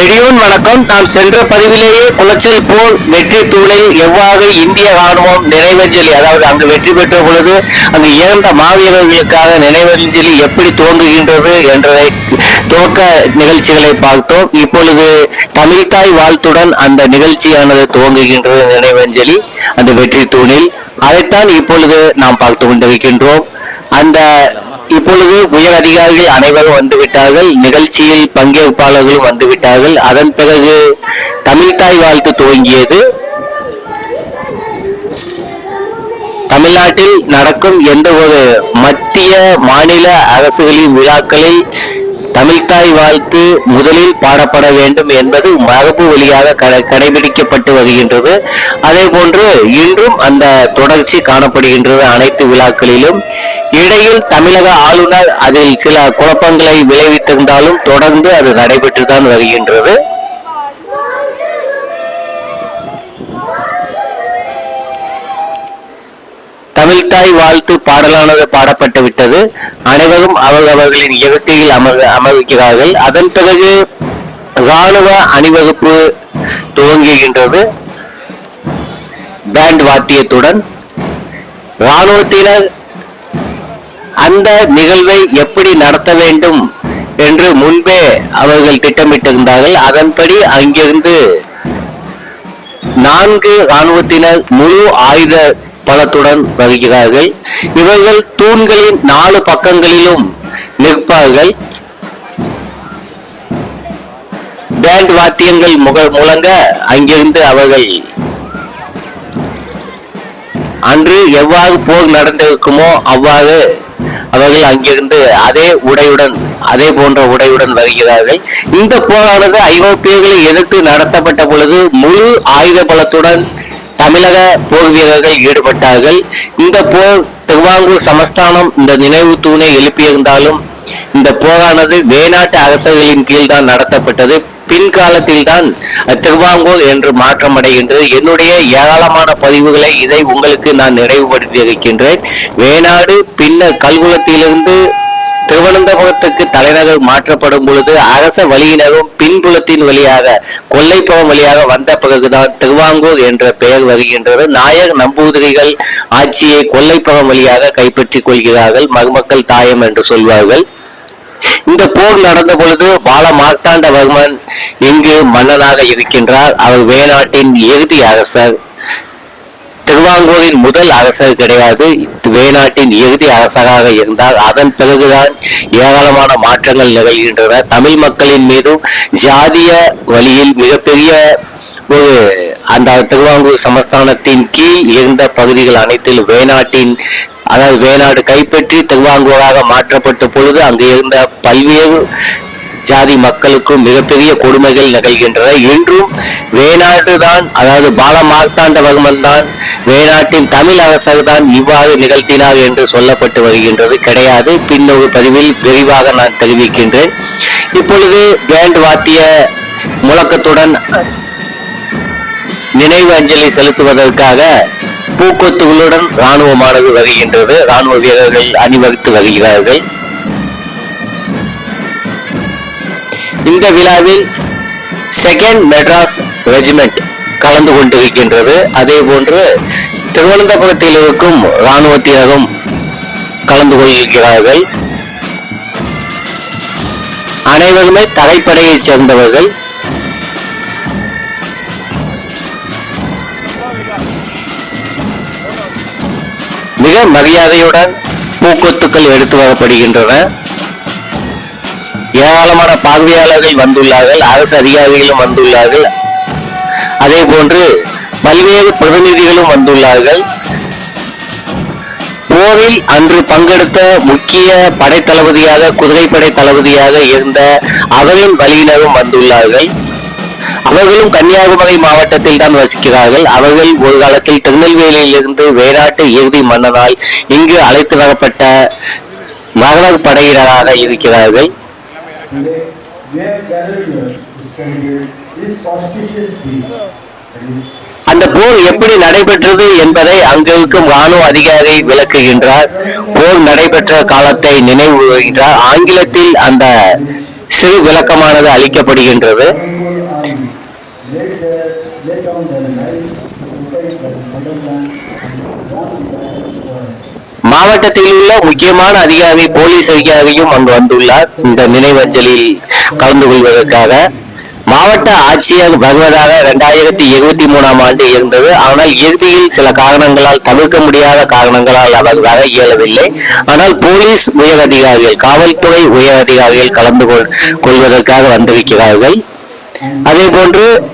நெடியோன் வணக்கம். நாம் சென்ற பதிவிலேயே குளச்சல் போர் வெற்றி தூணில் எவ்வாறு இந்திய ராணுவம் நினைவஞ்சலி அதாவது அங்கு வெற்றி பெற்ற பொழுது அங்கு இறந்த மாவீரர்களுக்காக நினைவஞ்சலி எப்படி துவங்குகின்றது என்றதை துவக்க நிகழ்ச்சிகளை பார்த்தோம். இப்பொழுது தமிழ்தாய் வாழ்த்துடன் அந்த நிகழ்ச்சியானது துவங்குகின்றது நினைவஞ்சலி அந்த வெற்றி தூணில். அதைத்தான் இப்பொழுது நாம் பார்த்து கொண்டிருக்கின்றோம். அந்த இப்பொழுது உயர் அதிகாரிகள் அனைவரும் வந்துவிட்டார்கள். நிகழ்ச்சியில் பங்கேற்பாளர்களும் வந்துவிட்டார்கள். அதன் பிறகு தமிழ்தாய் வாழ்த்து துவங்கியது. தமிழ்நாட்டில் நடக்கும் எந்த ஒரு மத்திய மாநில அரசுகளின் விழாக்களில் தமிழ்தாய் வாழ்த்து முதலில் பாடப்பட வேண்டும் என்பது மரபு வழியாக கடை- கடைபிடிக்கப்பட்டு வருகின்றது. அதே போன்று இன்றும் அந்த தொடர்ச்சி காணப்படுகின்றது அனைத்து விழாக்களிலும். இடையில் தமிழக ஆளுநர் அதில் சில குழப்பங்களை விளைவித்திருந்தாலும் தொடர்ந்து அது நடைபெற்றுதான் வருகின்றது. தமிழ்தாய் வாழ்த்து பாடலானது பாடப்பட்டு விட்டது. அனைவரும் அவரவர்களின் இயற்கையில் அமர் அமர்கிறார்கள். அதன் பிறகு ராணுவ அணிவகுப்பு துவங்குகின்றது. பேண்ட் வாத்தியத்துடன் ராணுவத்தினர் அந்த நிகழ்வை எப்படி நடத்த வேண்டும் என்று முன்பே அவர்கள் திட்டமிட்டிருந்தார்கள். அதன்படி அங்கிருந்து நான்கு ராணுவத்தினர் முழு ஆயுத பலத்துடன் வருகிறார்கள். இவர்கள் தூண்களின் நாலு பக்கங்களிலும் நிற்பார்கள். பேண்ட் வாத்தியங்கள் முக முழங்க அங்கிருந்து அவர்கள் அன்று எவ்வாறு போர் நடந்திருக்குமோ அவ்வாறு அவர்கள் அங்கிருந்து அதே உடையுடன் அதே போன்ற உடையுடன் வருகிறார்கள். இந்த போரானது ஐரோப்பியர்களை எதிர்த்து நடத்தப்பட்ட பொழுது முழு ஆயுத பலத்துடன் தமிழக போர் வீரர்கள் ஈடுபட்டார்கள். இந்த போர் திருவாங்கூர் சமஸ்தானம் இந்த நினைவு தூணை எழுப்பியிருந்தாலும் இந்த போரானது வேநாட்டு அரசர்களின் கீழ் தான் நடத்தப்பட்டது. பின்காலத்தில் தான் திருவாங்கூர் என்று மாற்றம் அடைகின்றது என்னுடைய ஏராளமான பதிவுகளை இதை உங்களுக்கு நான் நிறைவுபடுத்தி இருக்கின்றேன். வேணாடு பின்னர் கல்குலத்திலிருந்து திருவனந்தபுரத்துக்கு தலைநகர் மாற்றப்படும் பொழுது அரச வழியினரும் பின்புலத்தின் வழியாக கொல்லைப்புறம் வழியாக வந்த பிறகுதான் திருவாங்கூர் என்ற பெயர் வருகின்றது. நாயர் நம்பூதிரிகள் ஆட்சியை கொல்லைப்புறம் வழியாக கைப்பற்றிக் கொள்கிறார்கள். மருமக்கள் தாயம் என்று சொல்வார்கள். இந்த போர் நடந்த பொழுது பால மார்த்தாண்டவர்மன் இங்கு மன்னனாக இருக்கின்றார். அவர் வேநாட்டின் இறுதி அரசர். திருவாங்கூரின் முதல் அரசர் கிடையாது. வேநாட்டின் இறுதி அரசராக இருந்தார். அதன் பிறகுதான் ஏராளமான மாற்றங்கள் நிகழ்கின்றன. தமிழ் மக்களின் மீதும் ஜாதிய வழியில் மிகப்பெரிய ஒரு அந்த திருவாங்கூர் சமஸ்தானத்தின் கீழ் இருந்த பகுதிகள் அனைத்திலும் வேநாட்டின் அதாவது வேநாடு கைப்பற்றி திருவாங்கூராக மாற்றப்பட்ட பொழுது அங்கு இருந்த பல்வேறு ஜாதி மக்களுக்கும் மிகப்பெரிய கொடுமைகள் நிகழ்கின்றன. இன்றும் வேநாடு தான் அதாவது பால மார்த்தாண்டவர்மன் தான் வேநாட்டின் தமிழ் அரசர் தான் இவ்வாறு நிகழ்த்தினார் என்று சொல்லப்பட்டு வருகின்றது. கிடையாது. பின்னொரு பதிவில் விரிவாக நான் தெரிவிக்கின்றேன். இப்பொழுது பேண்ட் வாத்திய முழக்கத்துடன் நினைவு அஞ்சலி செலுத்துவதற்காக பூக்கொத்துகளுடன் ராணுவமானது வருகின்றது. ராணுவ வீரர்கள் அணிவகுத்து வருகிறார்கள். இந்த விழாவில் செகண்ட் மெட்ராஸ் ரெஜிமெண்ட் கலந்து கொண்டிருக்கின்றது. அதே போன்று திருவனந்தபுரத்தில் இருக்கும் இராணுவத்தினரும் கலந்து கொள்கிறார்கள் அனைவருமே தரைப்படையைச் சேர்ந்தவர்கள். மிக மரியாதையுடன் பூக்கொத்துக்கள் எடுத்து வரப்படுகின்றன. ஏராளமான பார்வையாளர்கள் வந்துள்ளார்கள் அரசு அதிகாரிகளும் வந்துள்ளார்கள். அதே போன்று பல்வேறு பிரதிநிதிகளும் வந்துள்ளார்கள். போரில் அன்று பங்கெடுத்த முக்கிய படைத்தளபதியாக குதிரைப்படை தளபதியாக இருந்த அவரின் வழியினரும் வந்துள்ளார்கள். அவர்களும் கன்னியாகுமரி மாவட்டத்தில் தான் வசிக்கிறார்கள். அவர்கள் ஒரு காலத்தில் திருநெல்வேலியில் இருந்து இறுதி மன்னனால் இங்கு அழைத்து வரப்பட்ட மகனர் படையினராக இருக்கிறார்கள். அந்த போர் எப்படி நடைபெற்றது என்பதை அங்கிருக்கும் ராணுவ அதிகாரி விளக்குகின்றார். போர் நடைபெற்ற காலத்தை நினைவு ஆங்கிலத்தில் அந்த சிறு விளக்கமானது அளிக்கப்படுகின்றது. மாவட்டத்தில் உள்ள முக்கியமான அதிகாரி போலீஸ் அதிகாரியும் அங்கு வந்துள்ளார். இந்த நினைவஞ்சலில் கலந்து கொள்வதற்காக மாவட்ட ஆட்சியர் வருவதாக இரண்டாயிரத்தி இருபத்தி மூணாம் ஆண்டு இருந்தது. ஆனால் இறுதியில் சில காரணங்களால் தவிர்க்க முடியாத காரணங்களால் அவர் வர இயலவில்லை. ஆனால் போலீஸ் உயர் அதிகாரிகள் காவல்துறை உயர் அதிகாரிகள் கலந்து கொள்- கொள்வதற்காக வந்திருக்கிறார்கள். அதே போன்று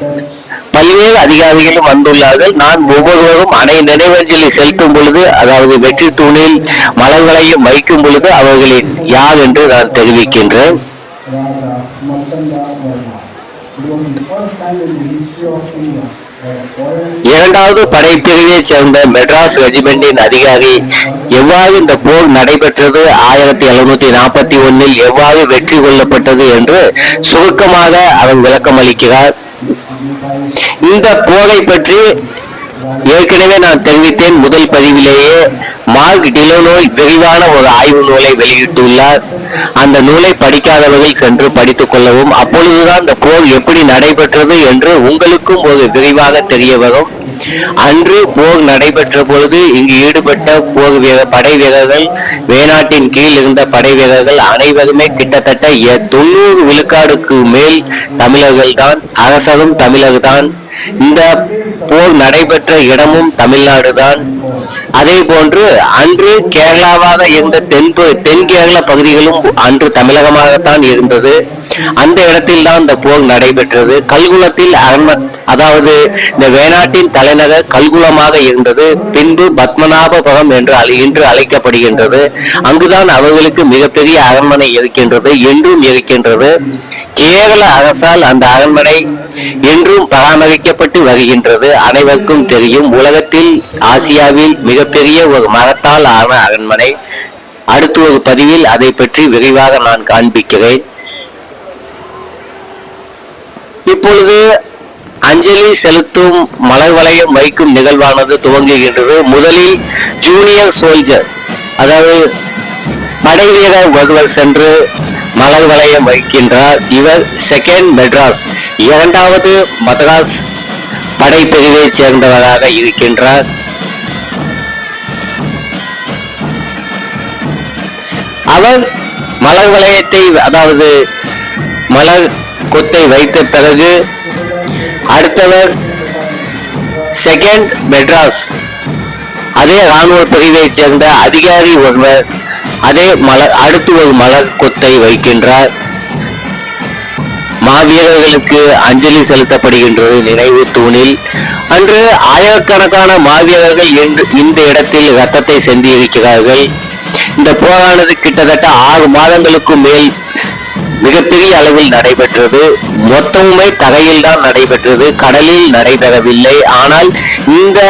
பல்வேறு அதிகாரிகளும் வந்துள்ளார்கள். நான் ஒவ்வொருவரும் அணை நினைவஞ்சலி செலுத்தும் பொழுது அதாவது வெற்றி தூணில் மலர்களையும் வைக்கும் பொழுது அவர்களின் யார் என்று நான் தெரிவிக்கின்றேன். இரண்டாவது படைப்பிரிவை சேர்ந்த மெட்ராஸ் ரெஜிமெண்டின் அதிகாரி எவ்வாறு இந்த போர் நடைபெற்றது? ஆயிரத்தி எழுநூத்தி நாற்பத்தி ஒன்னில் எவ்வாறு வெற்றி கொள்ளப்பட்டது என்று சுருக்கமாக அவர் விளக்கம் அளிக்கிறார் இந்த போகை பற்றி ஏற்கனவே நான் தெரிவித்தேன் முதல் பதிவிலேயே. மார்க் டிலோனோய் விரிவான ஒரு ஆய்வு நூலை வெளியிட்டுள்ளார். அந்த நூலை படிக்காதவர்கள் சென்று படித்துக் கொள்ளவும் அப்பொழுதுதான் இந்த போர் எப்படி நடைபெற்றது என்று உங்களுக்கும் ஒரு விரிவாக தெரிய வரும். அன்று போர் நடைபெற்ற பொழுது இங்கு ஈடுபட்ட போர் வீர படை வீரர்கள் வேணாட்டின் கீழ் இருந்த படை வீரர்கள் அனைவருமே கிட்டத்தட்ட எ- தொண்ணூறு விழுக்காடுக்கு மேல் தமிழர்கள் தான் அரசரும் தமிழர் தான் இந்த போர் நடைபெற்ற இடமும் தமிழ்நாடு தான் அதே போன்று அன்று கேரளாவாக இருந்த தென் தென் கேரள பகுதிகளும் அன்று தமிழகமாகத்தான் இருந்தது. அந்த இடத்தில் தான் இந்த போர் நடைபெற்றது. கல்குளத்தில் அரண்ம அதாவது இந்த வேணாட்டின் தலைநகர் கல்குளமாக இருந்தது. பின்பு பத்மநாபபுரம் என்று அழை- இன்று அழைக்கப்படுகின்றது. அங்குதான் அவர்களுக்கு மிகப்பெரிய அரண்மனை இருக்கின்றது என்றும் இருக்கின்றது. கேரள அரசால் அந்த அரண்மனை என்றும் பராமரிக்கப்பட்டு வருகின்றது. அனைவருக்கும் தெரியும் உலகத்தில் ஆசியாவில் மிகப்பெரிய ஒரு மரத்தால் ஆன அரண்மனை. அடுத்த ஒரு பதிவில் அதை பற்றி விரிவாக நான் காண்பிக்கிறேன். இப்பொழுது அஞ்சலி செலுத்தும் மலர் வளையம் வைக்கும் நிகழ்வானது துவங்குகின்றது. முதலில் ஜூனியர் சோல்ஜர் அதாவது படை வீரர் ஒருவர் சென்று மலர் வளையம் வைக்கின்றார் இவர் செகண்ட் மெட்ராஸ். இரண்டாவது மதராஸ் படைப்பிரிவைச் சேர்ந்தவராக இருக்கின்றார். அவர் மலர் வளையத்தை அதாவது மலர் கொத்தை வைத்த பிறகு அடுத்தவர் செகண்ட் மெட்ராஸ். அதே ராணுவ பிரிவை சேர்ந்த அதிகாரி ஒருவர். அதே மலர் அடுத்து ஒரு மலர் கொத்தை வைக்கின்றார். மாவீரர்களுக்கு அஞ்சலி செலுத்தப்படுகின்றது நினைவு தூணில். அன்று ஆயிரக்கணக்கான மாவீரர்கள் இன்று இந்த இடத்தில் ரத்தத்தை சிந்தியிருக்கிறார்கள் இந்த போரானது கிட்டத்தட்ட ஆறு மாதங்களுக்கும் மேல் மிகப்பெரிய அளவில் நடைபெற்றது. மொத்தமுமே தரையில் தான் நடைபெற்றது. கடலில் நடைபெறவில்லை. ஆனால் இந்த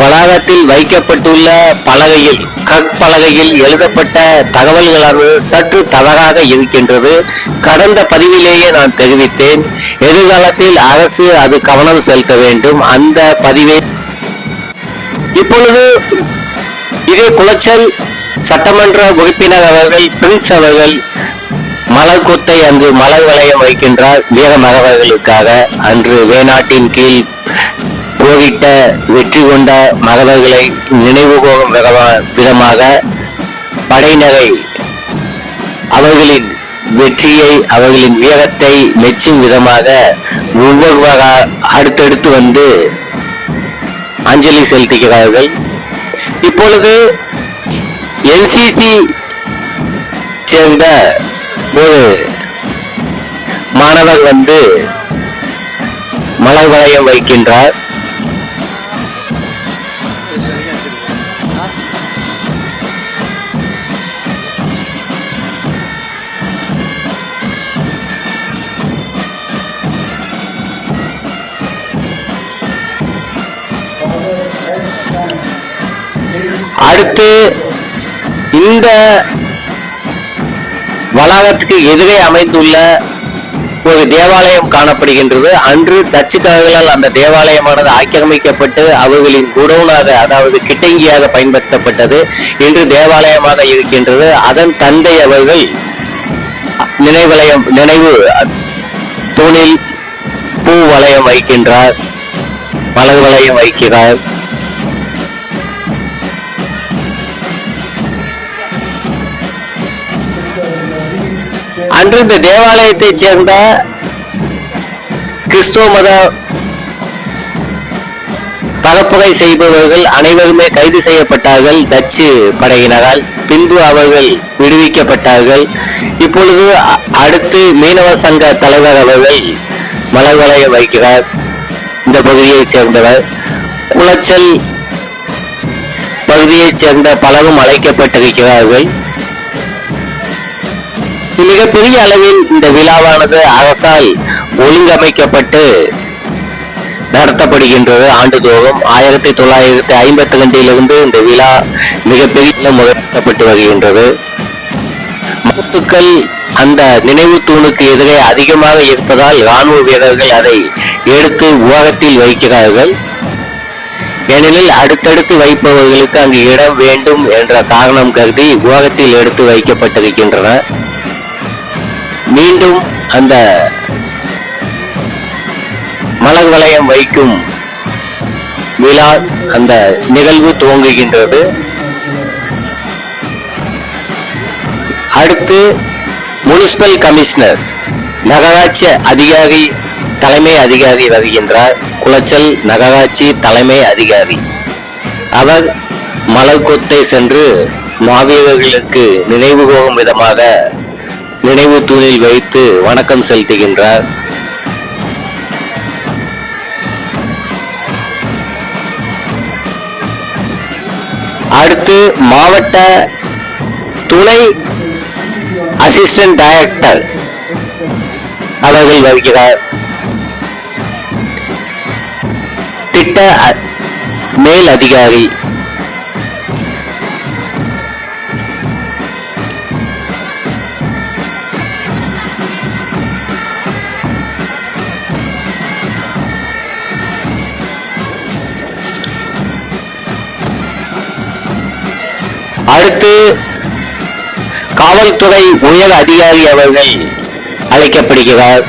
வளாகத்தில் வைக்கப்பட்டுள்ள பலகையில் கற்பலகையில் எழுதப்பட்ட தகவல்களானது சற்று தவறாக இருக்கின்றது. கடந்த பதிவிலேயே நான் தெரிவித்தேன். எதிர்காலத்தில் அரசு அது கவனம் செலுத்த வேண்டும். அந்த பதிவை இப்பொழுது இதே குளச்சல் சட்டமன்ற உறுப்பினர் அவர்கள் பிரின்ஸ் அவர்கள் மலர் கொத்தை மலர் வளையம் வைக்கின்றார். வீர மகவர்களுக்காக அன்று வேணாட்டின் கீழ் போரிட்ட வெற்றி கொண்ட மகவர்களை நினைவு விதமா- விதமாக படையினரை அவர்களின் வெற்றியை அவர்களின் வீரத்தை மெச்சும் விதமாக ஒவ்வொருவரா அடுத்தடுத்து வந்து அஞ்சலி செலுத்துகிறார்கள். இப்பொழுது என்சிசி சேர்ந்த ஒரு மாணவர் வந்து மலர் வளையம் வைக்கின்றார். அடுத்து இந்த வளாகத்துக்கு எதிரே அமைந்துள்ள ஒரு தேவாலயம் காணப்படுகின்றது. அன்று டச்சுக்காரர்களால் அந்த தேவாலயமானது ஆக்கிரமிக்கப்பட்டு அவர்களின் குடோனாக அதாவது கிட்டங்கியாக பயன்படுத்தப்பட்டது. இன்று தேவாலயமாக இருக்கின்றது. அதன் தந்தை அவர்கள் நினைவலயம் நினைவு தூணில் பூ வளையம் வைக்கின்றார் மலர் வளையம் வைக்கிறார். அன்று இந்த தேவாலயத்தைச் சேர்ந்த கிறிஸ்துவ மத பரப்புரை செய்பவர்கள் அனைவருமே கைது செய்யப்பட்டார்கள் டச்சு படையினரால் பின்பு அவர்கள் விடுவிக்கப்பட்டார்கள். இப்பொழுது அடுத்து மீனவ சங்க தலைவர் அவர்கள் மலர் வைக்கிறார். இந்த பகுதியைச் சேர்ந்தவர். குளச்சல் பகுதியைச் சேர்ந்த பலரும் அழைக்கப்பட்டிருக்கிறார்கள். மிகப்பெரிய அளவில் இந்த விழாவானது அரசால் ஒழுங்கமைக்கப்பட்டு நடத்தப்படுகின்றது. ஆண்டுதோறும் ஆயிரத்தி தொள்ளாயிரத்தி ஐம்பத்தி ரெண்டிலிருந்து இந்த விழா மிகப்பெரிய முறையில் நடத்தப்பட்டு வருகின்றது. முத்துக்கள் அந்த நினைவு தூணுக்கு எதிரே அதிகமாக இருப்பதால் ராணுவ வீரர்கள் அதை எடுத்து ஓரத்தில் வைக்கிறார்கள். ஏனெனில் அடுத்தடுத்து வைப்பவர்களுக்கு அங்கு இடம் வேண்டும் என்ற காரணம் கருதி ஓரத்தில் எடுத்து வைக்கப்பட்டிருக்கின்றன. மீண்டும் அந்த மலர் வளையம் வைக்கும் விழா அந்த நிகழ்வு துவங்குகின்றது. அடுத்து முனிசிபல் கமிஷனர் நகராட்சி அதிகாரி தலைமை அதிகாரி வருகின்றார். குளச்சல் நகராட்சி தலைமை அதிகாரி. அவர் மலர் கொத்தை சென்று மாவீரர்களுக்கு நினைவு போகும் விதமாக நினைவு தூணில் வைத்து வணக்கம் செலுத்துகின்றார். அடுத்து மாவட்ட துணை அசிஸ்டன்ட் டைரக்டர் அவர்கள் வருகிறார். திட்ட மேல் அதிகாரி அடுத்து காவல்துறை உயர் அதிகாரி அவர்கள் அழைக்கப்படுகிறார்.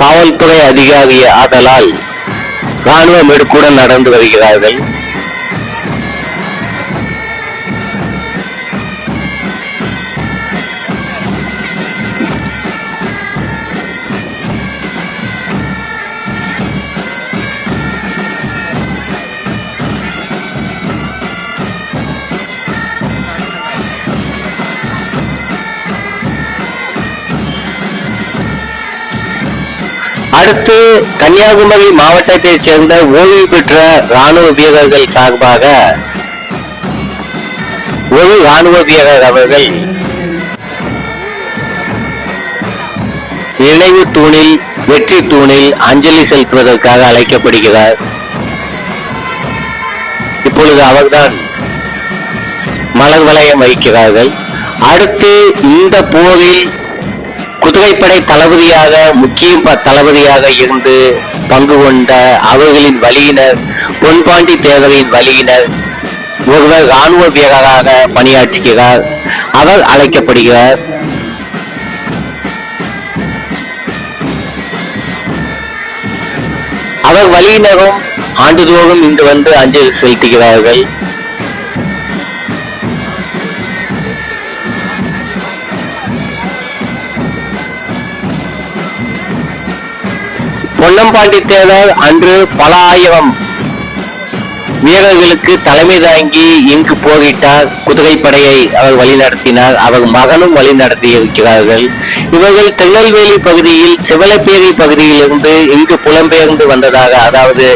காவல்துறை அதிகாரி ஆதலால் ராணுவ மெடுக்குடன் நடந்து வருகிறார்கள். அடுத்து கன்னியாகுமரி மாவட்டத்தைச் சேர்ந்த ஓய்வு பெற்ற ராணுவ வீரர்கள் சார்பாக ஒரு ராணுவ வீரர் அவர்கள் நினைவு தூணில் வெற்றி தூணில் அஞ்சலி செலுத்துவதற்காக அழைக்கப்படுகிறார். இப்பொழுது அவர்தான் மலர் வளையம் வைக்கிறார்கள். அடுத்து இந்த போரில் குதிரைப்படை தளபதியாக முக்கிய தளபதியாக இருந்து பங்கு கொண்ட அவர்களின் வழியினர் பொன்பாண்டி தேவரின் வழியினர் ஒருவர் ராணுவ வீரராக பணியாற்றுகிறார் அவர் அழைக்கப்படுகிறார் அவர் வழியினரும் ஆண்டுதோறும் இங்கு வந்து அஞ்சலி செலுத்துகிறார்கள் பொன்னம்பாண்டி தேவர் அன்று பல ஆயிரம் வீரர்களுக்கு தலைமை தாங்கி இங்கு போரிட்டார் குதிரைப்படையை அவர் வழிநடத்தினார் அவர் மகனும் வழிநடத்தி இருக்கிறார்கள். இவர்கள் திருநெல்வேலி பகுதியில் சிவலப்பேரி பகுதியிலிருந்து இங்கு புலம்பெயர்ந்து வந்ததாக அதாவது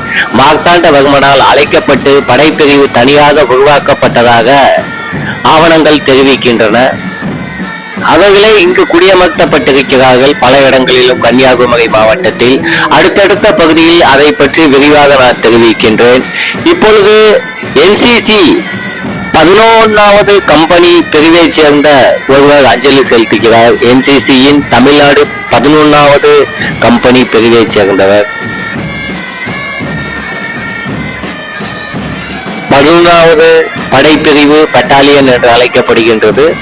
மார்த்தாண்டவர்மனால் அழைக்கப்பட்டு படைப்பிரிவு தனியாக உருவாக்கப்பட்டதாக ஆவணங்கள் தெரிவிக்கின்றன. அவர்களே இங்கு குடியமர்த்தப்பட்டிருக்கிறார்கள். பல இடங்களிலும் கன்னியாகுமரி மாவட்டத்தில். அடுத்தடுத்த பகுதியில் அதை பற்றி விரிவாக நான் தெரிவிக்கின்றேன். இப்பொழுது என்சிசி பதினொன்றாவது கம்பெனி பிரிவைச் சேர்ந்த ஒருவர் அஞ்சலி செலுத்துகிறார். என்சிசியின் தமிழ்நாடு பதினொன்றாவது கம்பெனி பிரிவைச் சேர்ந்தவர். பதினொன்றாவது படைப்பிரிவு பட்டாலியன் என்று அழைக்கப்படுகின்றது.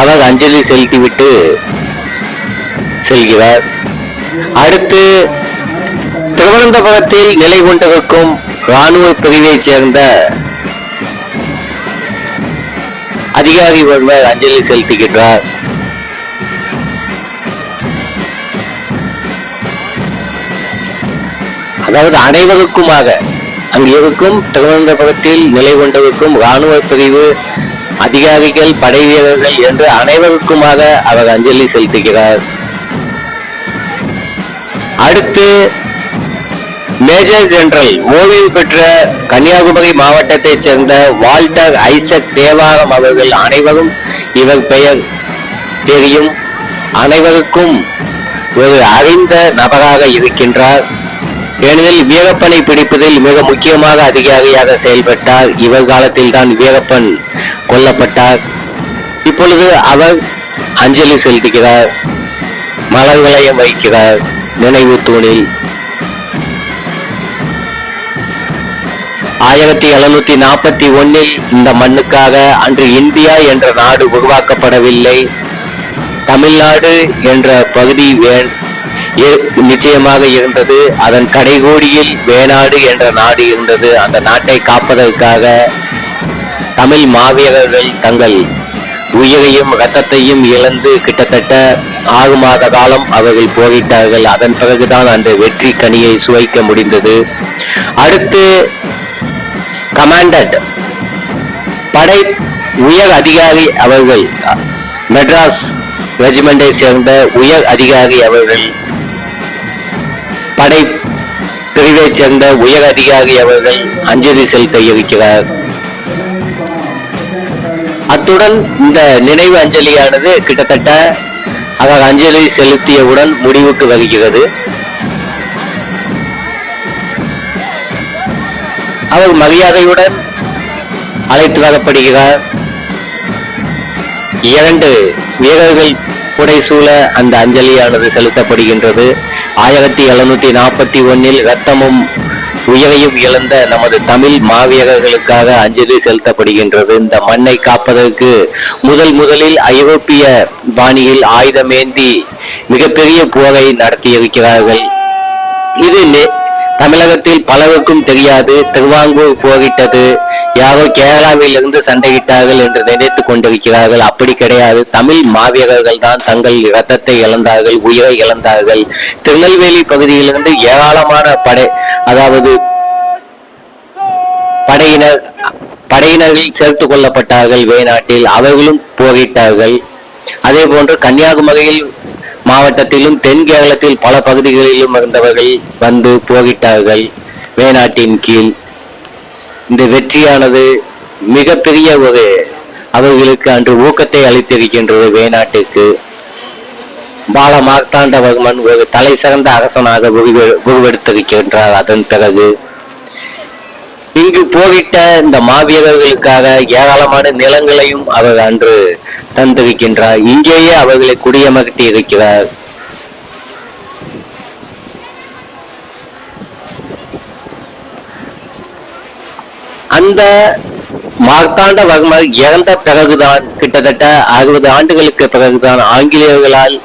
அவர் அஞ்சலி செலுத்திவிட்டு செல்கிறார். அடுத்து திருவனந்தபுரத்தில் நிலை கொண்டிருக்கும் ராணுவ பிரிவைச் சேர்ந்த அதிகாரி ஒருவர் அஞ்சலி செலுத்துகின்றார். அதாவது அனைவருக்குமாக அங்கு இருக்கும் திருவனந்தபுரத்தில் நிலை கொண்டிருக்கும் ராணுவ பிரிவு அதிகாரிகள் படை வீரர்கள் என்று அனைவருக்குமாக அவர் அஞ்சலி செலுத்துகிறார். அடுத்து மேஜர் ஜெனரல் ஓய்வு பெற்ற கன்னியாகுமரி மாவட்டத்தைச் சேர்ந்த வால்டர் ஐசக் தேவாரம் அவர்கள் அனைவரும் இவர் பெயர் தெரியும். அனைவருக்கும் ஒரு அறிந்த நபராக இருக்கின்றார். ஏனெனில் வீரப்பனை பிடிப்பதில் மிக முக்கியமாக அதிகாரியாக செயல்பட்டார். இவர் காலத்தில் தான் வீரப்பன் கொல்லப்பட்டார். இப்பொழுது அவர் அஞ்சலி செலுத்துகிறார். மலர் வளையம் வைக்கிறார். நினைவு தூணில். ஆயிரத்தி எழுநூத்தி நாற்பத்தி ஒன்னில் இந்த மண்ணுக்காக அன்று இந்தியா என்ற நாடு உருவாக்கப்படவில்லை. தமிழ்நாடு என்ற பகுதி நிச்சயமாக இருந்தது. அதன் கடைகோடியில் வேணாடு என்ற நாடு இருந்தது. அந்த நாட்டை காப்பதற்காக தமிழ் மாவீரர்கள் தங்கள் உயிரையும் இரத்தத்தையும் இழந்து கிட்டத்தட்ட ஆறு மாத காலம் அவர்கள் போரிட்டார்கள். அதன் பிறகுதான் அந்த வெற்றி கனியை சுவைக்க முடிந்தது. அடுத்து கமாண்டட் படை உயர் அதிகாரி அவர்கள் மெட்ராஸ் ரெஜிமெண்டை சேர்ந்த உயர் அதிகாரி அவர்கள் படை பிரிவை சேர்ந்த உயர் அதிகாரி அவர்கள் அஞ்சலி செலுத்த இருக்கிறார். அத்துடன் இந்த நினைவு அஞ்சலியானது கிட்டத்தட்ட அவர் அஞ்சலி செலுத்தியவுடன் முடிவுக்கு வருகிறது. அவர் மரியாதையுடன் அழைத்து வரப்படுகிறார். இரண்டு வீரர்கள் புடைசூழ அந்த அஞ்சலியானது செலுத்தப்படுகின்றது. ஆயிரத்தி எழுநூத்தி நாற்பத்தி ஒன்னில் ரத்தமும் உயிரையும் இழந்த நமது தமிழ் மாவீரர்களுக்காக அஞ்சலி செலுத்தப்படுகின்றது. இந்த மண்ணை காப்பதற்கு முதல் முதலில் ஐரோப்பிய பாணியில் ஆயுதமேந்தி மிகப்பெரிய போரை நடத்தியிருக்கிறார்கள். இது தமிழகத்தில் பலருக்கும் தெரியாது திருவாங்கூர் போரிட்டது யாரோ கேரளாவில் இருந்து சண்டையிட்டார்கள் என்று நினைத்துக் கொண்டிருக்கிறார்கள். அப்படி கிடையாது. தமிழ் மாவீரர்கள் தான் தங்கள் இரத்தத்தை இழந்தார்கள் உயிரை இழந்தார்கள். திருநெல்வேலி பகுதியிலிருந்து ஏராளமான படை அதாவது படையினர் படையினரில் சேர்த்துக் கொள்ளப்பட்டார்கள். வேநாட்டில் அவர்களும் போரிட்டார்கள். அதே போன்று கன்னியாகுமரியில் மாவட்டத்திலும் தென் கேரளத்தில் பல பகுதிகளிலும் இருந்தவர்கள் வந்து போகிட்டார்கள். வேநாட்டின் கீழ். இந்த வெற்றியானது மிகப்பெரிய ஒரு அவர்களுக்கு அன்று ஊக்கத்தை அளித்திருக்கின்றது வேநாட்டுக்கு பால மார்த்தாண்டவர்மன் ஒரு தலை சிறந்த அரசனாக உருவெடுத்திருக்கின்றார். அதன் பிறகு இங்கு போரிட்ட இந்த மாவீரர்களுக்காக ஏராளமான நிலங்களையும் அவர் அன்று தந்திருக்கின்றார் இங்கேயே அவர்களை குடியமர்த்தி இருக்கிறார். அந்த மார்த்தாண்டவர்மர் இறந்த பிறகுதான் கிட்டத்தட்ட அறுபது ஆண்டுகளுக்கு பிறகுதான் ஆங்கிலேயர்களால்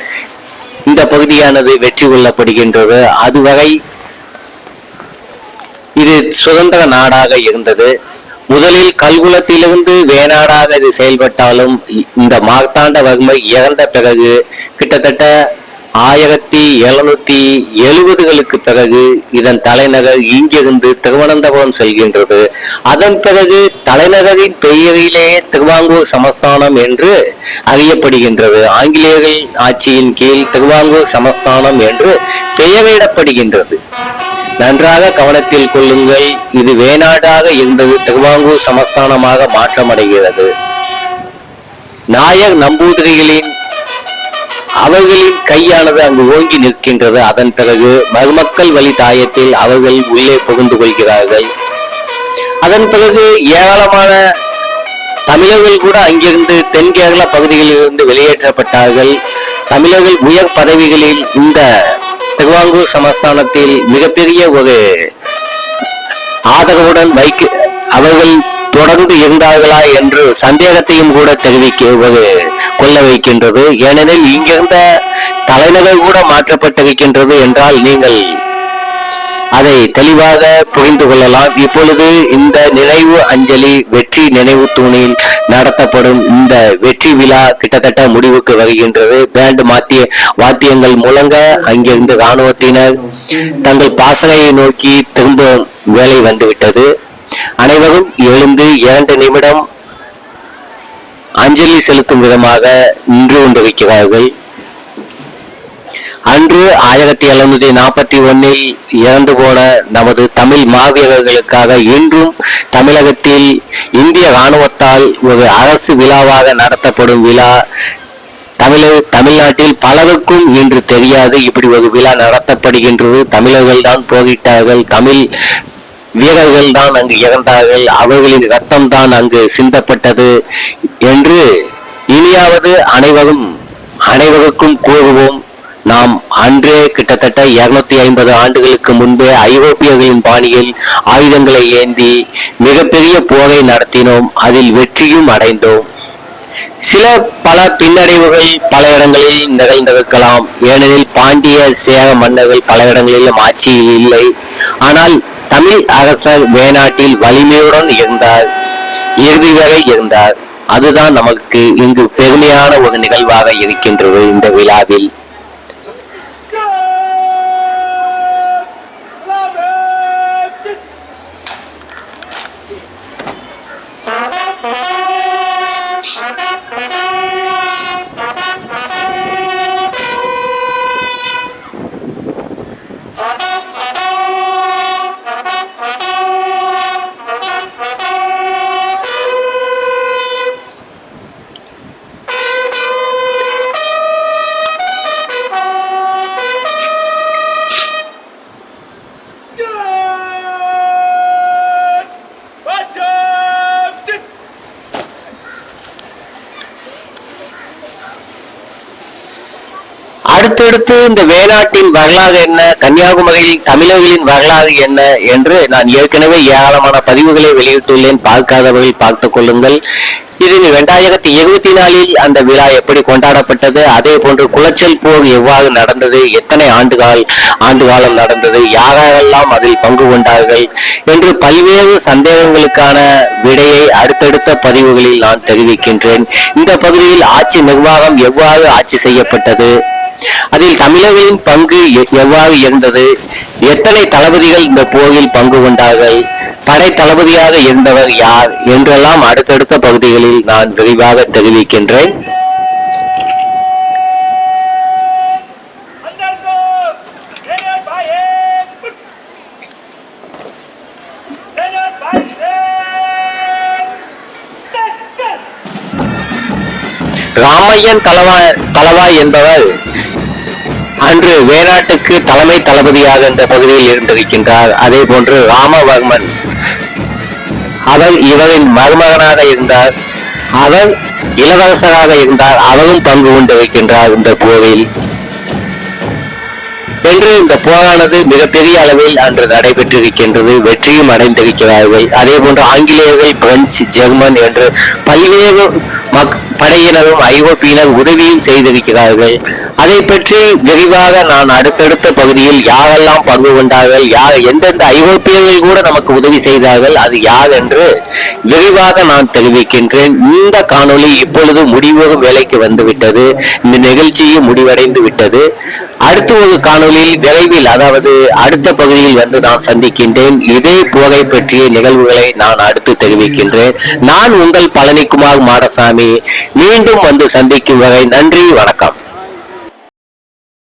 இந்த பகுதியானது வெற்றி கொள்ளப்படுகின்றது. அதுவரை இது சுதந்திர நாடாக இருந்தது. முதலில் கல்குலத்திலிருந்து வேநாடாக இது செயல்பட்டாலும் இ- இந்த மார்த்தாண்டவர்மர் இறந்த பிறகு கிட்டத்தட்ட ஆயிரத்தி எழுநூத்தி எழுபதுகளுக்கு பிறகு இதன் தலைநகர் இங்கிருந்து திருவனந்தபுரம் செல்கின்றது. அதன் பிறகு தலைநகரின் பெயரிலே திருவாங்கூர் சமஸ்தானம் என்று அறியப்படுகின்றது. ஆங்கிலேயர்கள் ஆட்சியின் கீழ் திருவாங்கூர் சமஸ்தானம் என்று பெயரிடப்படுகின்றது. நன்றாக கவனத்தில் கொள்ளுங்கள். இது வேணாடாக இருந்தது திருவாங்கூர் சமஸ்தானமாக மாற்றமடைகிறது. நாயர் நம்பூதிரிகளின் அவர்களின் கையானது அங்கு ஓங்கி நிற்கின்றது. அதன் பிறகு மருமக்கள் வழி தாயத்தில் அவர்கள் உள்ளே புகுந்து கொள்கிறார்கள். அதன் பிறகு ஏராளமான தமிழர்கள் கூட அங்கிருந்து தென் கேரள பகுதிகளில் இருந்து வெளியேற்றப்பட்டார்கள். தமிழர்கள் உயர் பதவிகளில் இந்த திருவாங்கூர் சமஸ்தானத்தில் மிகப்பெரிய ஒரு ஆதரவுடன் வைக்க அவர்கள் தொடர்ந்து இருந்தார்களா என்று சந்தேகத்தையும் கூட தெரிவிக்க கொள்ள வைக்கின்றது. ஏனெனில் இங்கிருந்த தலைநகர் கூட மாற்றப்பட்டிருக்கின்றது என்றால் நீங்கள் அதை தெளிவாக புரிந்து கொள்ளலாம். இப்பொழுது இந்த நினைவு அஞ்சலி வெற்றி நினைவு தூணில் நடத்தப்படும் இந்த வெற்றி விழா கிட்டத்தட்ட முடிவுக்கு வருகின்றது. பேண்ட் மாத்திய வாத்தியங்கள் முழங்க அங்கிருந்து ராணுவத்தினர் தங்கள் பாசனையை நோக்கி திரும்பும் வேலை வந்துவிட்டது. அனைவரும் எழுந்து இரண்டு நிமிடம் அஞ்சலி செலுத்தும் விதமாக நின்று கொண்டிருக்கிறார்கள். அன்று ஆயிரத்தி எழுநூத்தி நாற்பத்தி ஒன்னில் இறந்து போன நமது தமிழ் மாவீரர்களுக்காக இன்றும் தமிழகத்தில் இந்திய ராணுவத்தால் ஒரு அரசு விழாவாக நடத்தப்படும் விழா. தமிழ தமிழ்நாட்டில் பலருக்கும் இன்று தெரியாது. இப்படி ஒரு விழா நடத்தப்படுகின்றது. தமிழர்கள் தான் போகிட்டார்கள். தமிழ் வீரர்கள் தான் அங்கு இறந்தார்கள். அவர்களின் ரத்தம் தான் அங்கு சிந்தப்பட்டது என்று இனியாவது அனைவரும் அனைவருக்கும் கூறுவோம். நாம் அன்றே கிட்டத்தட்ட இருநூத்தி ஐம்பது ஆண்டுகளுக்கு முன்பே ஐரோப்பியர்களின் பாணியில் ஆயுதங்களை ஏந்தி மிகப்பெரிய போரை நடத்தினோம். அதில் வெற்றியும் அடைந்தோம். சில பல பின்னடைவுகள் பல இடங்களில் நிகழ்ந்திருக்கலாம் ஏனெனில் பாண்டிய சேர மன்னர்கள் பல இடங்களிலும் ஆட்சி இல்லை. ஆனால் தமிழ் அரசர் வேணாட்டில் வலிமையுடன் இருந்தார். இறுதி வரை இருந்தார். அதுதான் நமக்கு இங்கு பெருமையான ஒரு நிகழ்வாக இருக்கின்றது இந்த விழாவில். அடுத்தடுத்து இந்த வேணாட்டின் வரலாறு என்ன கன்னியாகுமரியில் தமிழர்களின் வரலாறு என்ன என்று நான் ஏற்கனவே ஏராளமான பதிவுகளை வெளியிட்டுள்ளேன். பார்க்காதவர்கள் பார்த்துக் கொள்ளுங்கள். இதில் இரண்டாயிரத்தி இருபத்தி நாலில் அந்த விழா எப்படி கொண்டாடப்பட்டது அதே போன்று குளச்சல் போர் எவ்வாறு நடந்தது எத்தனை ஆண்டுகால் ஆண்டு காலம் நடந்தது யாரெல்லாம் அதில் பங்கு கொண்டார்கள் என்று பல்வேறு சந்தேகங்களுக்கான விடையை அடுத்தடுத்த பதிவுகளில் நான் தெரிவிக்கின்றேன். இந்த பகுதியில் ஆட்சி நிர்வாகம் எவ்வாறு ஆட்சி செய்யப்பட்டது அதில் தமிழர்களின் பங்கு எவ்வாறு இருந்தது? எத்தனை தளபதிகள் இந்த போரில் பங்கு கொண்டார்கள்? படை தளபதியாக இருந்தவர் யார்? என்றெல்லாம் அடுத்தடுத்த பகுதிகளில் நான் விரிவாக தெரிவிக்கின்றேன். ராமையன் தலவா தலவாய் என்பவர் அன்று வேணாட்டுக்கு தலைமை தளபதியாக இந்த பகுதியில் இருந்திருக்கின்றார். அதே போன்று ராமவர்மன். அவர் இவரின் மருமகனாக இருந்தார். அவர் இளவரசராக இருந்தார். அவரும் பங்கு கொண்டிருக்கின்றார் இந்த போரில். என்று இந்த போரானது மிகப்பெரிய அளவில் அன்று நடைபெற்றிருக்கின்றது. வெற்றியும் அடைந்திருக்கிறார்கள். அதே போன்று ஆங்கிலேயர்கள் பிரெஞ்சு ஜெர்மன் என்று பல்வேறு மக் படையினரும் ஐரோப்பியினர் உதவியும் செய்திருக்கிறார்கள். அதை பற்றி விரிவாக நான் அடுத்தடுத்த பகுதியில் யாரெல்லாம் பங்கு கொண்டார்கள் யார் எந்தெந்த ஐரோப்பியர்கள் கூட நமக்கு உதவி செய்தார்கள் அது யார் என்று விரிவாக நான் தெரிவிக்கின்றேன். இந்த காணொளி இப்பொழுது முடிவரும் வேலைக்கு வந்துவிட்டது. இந்த நிகழ்ச்சியும் முடிவடைந்து விட்டது அடுத்த ஒரு காணொலியில் விரைவில் அதாவது அடுத்த பகுதியில் வந்து நான் சந்திக்கின்றேன். இதே புகை பற்றிய நிகழ்வுகளை நான் அடுத்து தெரிவிக்கின்றேன். நான் உங்கள் பழனிக்குமார் மாடசாமி. மீண்டும் வந்து சந்திக்கும் வரை நன்றி வணக்கம்.